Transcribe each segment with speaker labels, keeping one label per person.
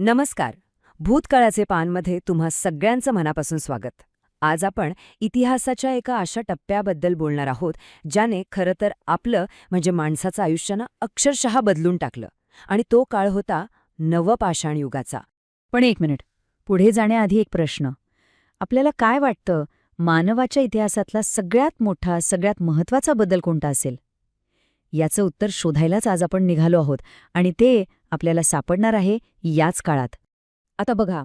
Speaker 1: नमस्कार. भूतकाळाचे पानमध्ये तुम्हा सगळ्यांचं मनापासून स्वागत. आज आपण इतिहासाच्या एका अशा टप्प्याबद्दल बोलणार आहोत ज्याने खरं तर आपलं म्हणजे माणसाचं आयुष्यानं अक्षरशः बदलून टाकलं. आणि तो काळ होता नवपाषाण युगाचा.
Speaker 2: पण एक मिनिट. पुढे जाण्याआधी एक प्रश्न. आपल्याला काय वाटतं मानवाच्या इतिहासातला सगळ्यात मोठा सगळ्यात महत्त्वाचा बदल कोणता असेल? याचं उत्तर शोधायलाच आज आपण निघालो आहोत. आणि ते आपल्याला सापडणार आहे याच काळात.
Speaker 3: आता बघा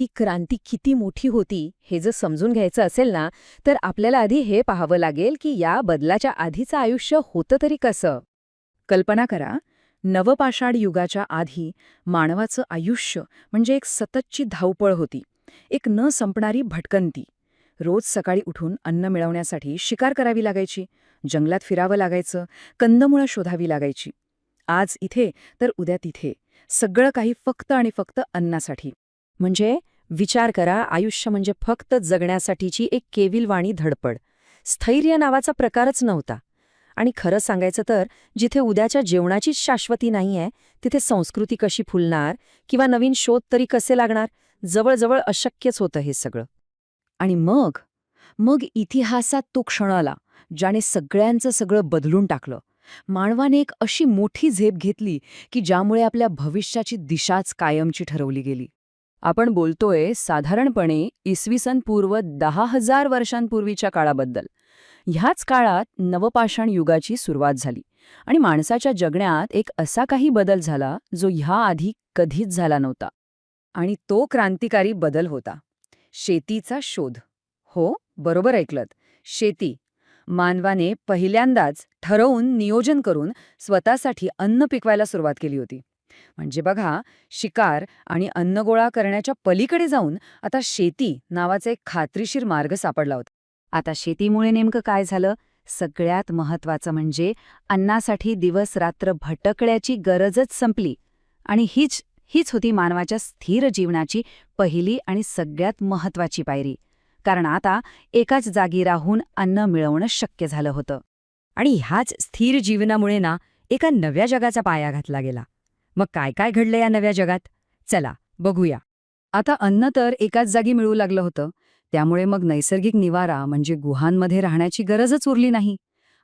Speaker 3: ही क्रांती किती मोठी होती हे जर समजून घ्यायचं असेल ना तर आपल्याला आधी हे पाहावं लागेल की या बदलाच्या आधीचं आयुष्य होतं तरी कसं. कल्पना करा नवपाषाढ युगाच्या आधी मानवाचं आयुष्य म्हणजे एक सततची धावपळ होती एक न संपणारी भटकंती. रोज सकाळी उठून अन्न मिळवण्यासाठी शिकार करावी लागायची जंगलात फिरावं लागायचं कंदमुळं शोधावी लागायची. आज इथे तर उद्या तिथे. सगळं काही फक्त आणि फक्त अन्नासाठी.
Speaker 1: म्हणजे विचार करा आयुष्य म्हणजे फक्त जगण्यासाठीची एक केविलवाणी धडपड. स्थैर्य नावाचा प्रकारच नव्हता. आणि खरं सांगायचं तर जिथे उद्याच्या जेवणाचीच शाश्वती नाहीये तिथे संस्कृती कशी फुलणार किंवा नवीन शोध तरी कसे लागणार? जवळजवळ अशक्यच होतं हे सगळं.
Speaker 2: आणि मग? मग इतिहासात तो क्षण आला ज्याने सगळ्यांचं सगळं बदलून टाकलं. मानवाने एक अशी मोठी झेप घेतली की ज्यामुळे आपल्या भविष्याची दिशाच कायमची ठरवली गेली.
Speaker 3: आपण बोलतोय साधारणपणे इसवी सन पूर्व दहा हजार वर्षांपूर्वीच्या काळाबद्दल. ह्याच काळात नवपाषाण युगाची सुरुवात झाली आणि माणसाच्या जगण्यात एक असा काही बदल झाला जो ह्याआधी कधीच झाला नव्हता. आणि तो क्रांतिकारी बदल होता. शेतीचा शोध. हो बरोबर ऐकलत. शेती. मानवाने पहिल्यांदाच ठरवून नियोजन करून स्वतःसाठी अन्न पिकवायला सुरुवात केली होती. म्हणजे बघा शिकार आणि अन्न गोळा करण्याच्या पलीकडे जाऊन आता शेती नावाचा एक खात्रीशीर मार्ग सापडला होता.
Speaker 2: आता शेतीमुळे नेमकं काय झालं? सगळ्यात महत्वाचं म्हणजे अन्नासाठी दिवस रात्र भटकण्याची गरजच संपली आणि हीच हीच होती मानवाच्या स्थिर जीवनाची पहिली आणि सगळ्यात महत्वाची पायरी. कारण आता एकाच जागी राहून अन्न मिळवणं शक्य झालं होतं.
Speaker 1: आणि ह्याच स्थिर जीवनामुळे ना एका नव्या जगाचा पाया घातला गेला. मग काय काय घडलं या नव्या जगात? चला बघूया.
Speaker 3: आता अन्न तर एकाच जागी मिळू लागलं होतं. त्यामुळे मग नैसर्गिक निवारा म्हणजे गुहांमध्ये राहण्याची गरजच उरली नाही.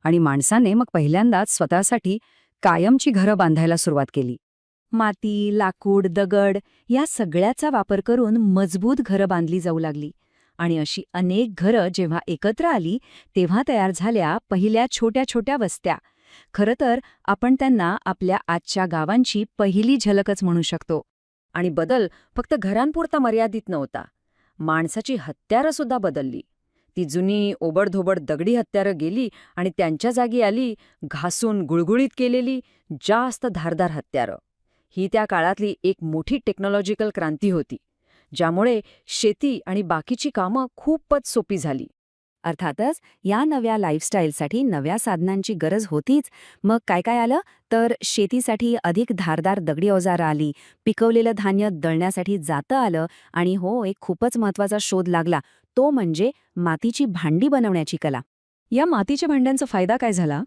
Speaker 3: आणि माणसाने मग पहिल्यांदाच स्वतःसाठी कायमची घरं बांधायला सुरुवात केली.
Speaker 2: माती लाकूड दगड या सगळ्याचा वापर करून मजबूत घरं बांधली जाऊ लागली. आणि अशी अनेक घरं जेव्हा एकत्र आली तेव्हा तयार झाल्या पहिल्या छोट्या छोट्या वस्त्या. खरं तर आपण त्यांना आपल्या आजच्या गावांची पहिली झलकच म्हणू शकतो.
Speaker 3: आणि बदल फक्त घरांपुरता मर्यादित नव्हता. माणसाची हत्यारं सुद्धा बदलली. ती जुनी ओबडधोबड दगडी हत्यारं गेली आणि त्यांच्या जागी आली घासून गुळगुळीत केलेली जास्त धारदार हत्यारं. ही त्या काळातली एक मोठी टेक्नॉलॉजिकल क्रांती होती. ज्यामुळे शेती आणि बाकीची कामं खूपच सोपी झाली.
Speaker 1: अर्थातच या नव्या लाईफस्टाईलसाठी नव्या साधनांची गरज होतीच. मग काय काय आलं? तर शेतीसाठी अधिक धारदार दगडी अवजारं आली पिकवलेलं धान्य दळण्यासाठी जातं आलं आणि हो एक खूपच महत्त्वाचा शोध लागला. तो म्हणजे मातीची भांडी बनवण्याची कला.
Speaker 3: या मातीच्या भांड्यांचा फायदा काय झाला?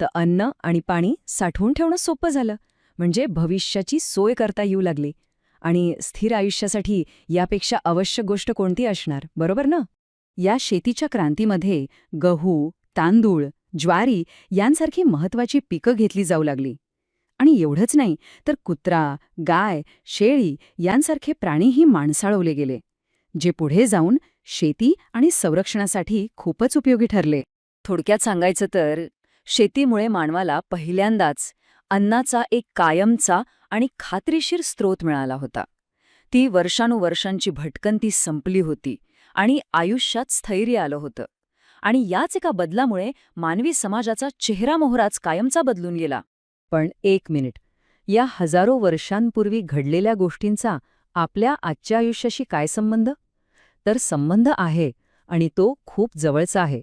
Speaker 3: तर अन्न आणि पाणी साठवून ठेवणं सोपं झालं. म्हणजे भविष्याची सोय करता येऊ लागली. आणि स्थिर आयुष्यासाठी यापेक्षा आवश्यक गोष्ट कोणती असणार? बरोबर ना? या शेतीच्या क्रांतीमध्ये गहू तांदूळ ज्वारी यांसारखी महत्वाची पिकं घेतली जाऊ लागली. आणि एवढंच नाही तर कुत्रा गाय शेळी यांसारखे प्राणीही माणसाळवले गेले जे पुढे जाऊन शेती आणि संरक्षणासाठी खूपच उपयोगी ठरले. थोडक्यात सांगायचं तर शेतीमुळे मानवाला पहिल्यांदाच अन्नाचा एक कायमचा आणि खात्रीशीर स्रोत मिळाला होता. ती वर्षानुवर्षांची भटकंती संपली होती आणि आयुष्यात स्थैर्य आलं होतं. आणि याच एका बदलामुळे मानवी समाजाचा चेहरामोहराच कायमचा बदलून गेला. पण एक मिनिट. या हजारो वर्षांपूर्वी घडलेल्या गोष्टींचा आपल्या आजच्या आयुष्याशी काय संबंध? तर संबंध आहे आणि तो खूप जवळचा आहे.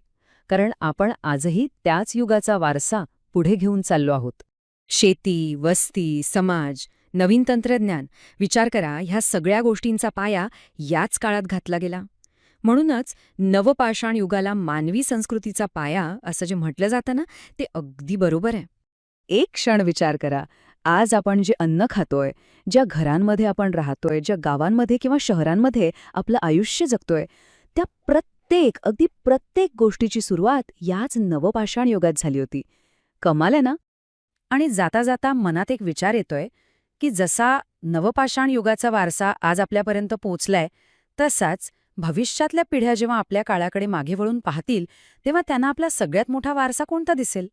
Speaker 3: कारण आपण आजही त्याच युगाचा वारसा पुढे घेऊन चाललो आहोत.
Speaker 1: शेती वस्ती समाज नवीन तंत्रज्ञान. विचार करा ह्या सगळ्या गोष्टींचा पाया याच काळात घातला गेला. म्हणूनच नवपाषाण युगाला मानवी संस्कृतीचा पाया असं जे म्हटलं जातं ना ते अगदी बरोबर आहे.
Speaker 3: एक क्षण विचार करा आज आपण जे अन्न खातोय ज्या घरांमध्ये आपण राहतोय ज्या गावांमध्ये किंवा शहरांमध्ये आपलं आयुष्य जगतोय त्या प्रत्येक अगदी प्रत्येक गोष्टीची सुरुवात याच नवपाषाण युगात झाली होती. कमाल आहे ना?
Speaker 1: आणि जाता जाता मनात एक विचार येतोय की जसा नवपाषाण युगाचा वारसा आज आपल्यापर्यंत पोचलाय तसाच भविष्यातल्या पिढ्या जेव्हा आपल्या काळाकडे मागे वळून पाहतील तेव्हा त्यांना आपला सगळ्यात मोठा वारसा कोणता दिसेल?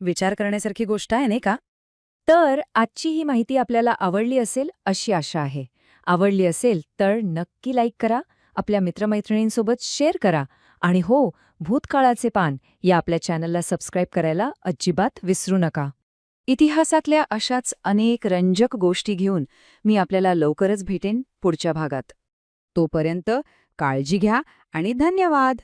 Speaker 1: विचार करण्यासारखी गोष्ट आहे नाही का?
Speaker 3: तर आजची ही माहिती आपल्याला आवडली असेल अशी आशा आहे. आवडली असेल तर नक्की लाईक करा आपल्या मित्रमैत्रिणींसोबत शेअर करा आणि हो भूतकाळाचे पान या आपल्या चॅनलला सबस्क्राईब करायला अजिबात विसरू नका.
Speaker 2: इतिहासातल्या अशाच अनेक रंजक गोष्टी घेऊन मी आपल्याला लवकरच भेटेन पुढच्या भागात.
Speaker 3: तोपर्यंत काळजी घ्या आणि धन्यवाद!